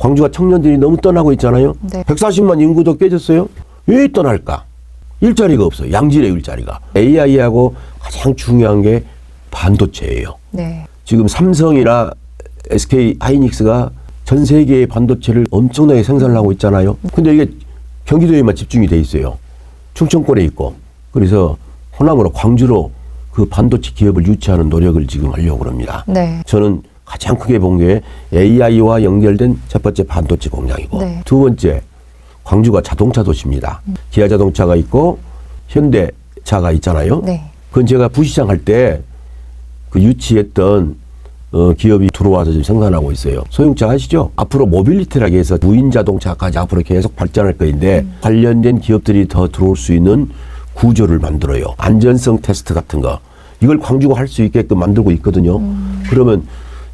광주가 청년들이 너무 떠나고 있잖아요. 네. 140만 인구도 깨졌어요. 왜 떠날까? 일자리가 없어요. 양질의 일자리가. AI하고 가장 중요한 게 반도체예요. 네. 지금 삼성이나 SK 하이닉스가 전 세계의 반도체를 엄청나게 생산을 하고 있잖아요. 근데 이게 경기도에만 집중이 돼 있어요. 충청권에 있고. 그래서 호남으로 광주로 그 반도체 기업을 유치하는 노력을 지금 하려고 합니다. 네. 저는 가장 크게 본 게 AI와 연결된 첫 번째 반도체 공장이고 네. 두 번째 광주가 자동차 도시입니다. 기아 자동차가 있고 현대차가 있잖아요. 네. 그건 제가 부시장 할 때 그 유치했던 어, 기업이 들어와서 지금 생산하고 있어요. 소형차 아시죠? 앞으로 모빌리티라고 해서 무인 자동차까지 앞으로 계속 발전할 거인데 관련된 기업들이 더 들어올 수 있는 구조를 만들어요. 안전성 테스트 같은 거. 이걸 광주가 할 수 있게끔 만들고 있거든요. 그러면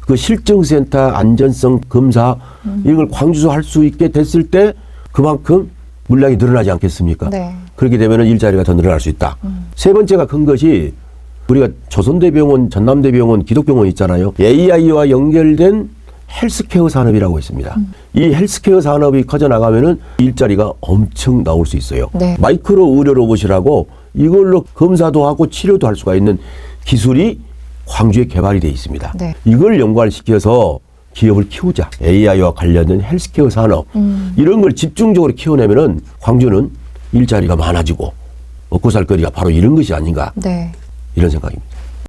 그 실증센터 안전성 검사 이런 걸 광주에서 할 수 있게 됐을 때 그만큼 물량이 늘어나지 않겠습니까? 네. 그렇게 되면 일자리가 더 늘어날 수 있다. 세 번째가 큰 것이 우리가 조선대병원, 전남대병원, 기독병원 있잖아요. AI와 연결된 헬스케어 산업이라고 있습니다. 이 헬스케어 산업이 커져 나가면은 일자리가 엄청 나올 수 있어요. 네. 마이크로 의료 로봇이라고 이걸로 검사도 하고 치료도 할 수가 있는 기술이 광주에 개발이 돼 있습니다. 네. 이걸 연관시켜서 기업을 키우자. AI와 관련된 헬스케어 산업 이런 걸 집중적으로 키워내면은 광주는 일자리가 많아지고 먹고 살 거리가 바로 이런 것이 아닌가 네. 이런 생각입니다.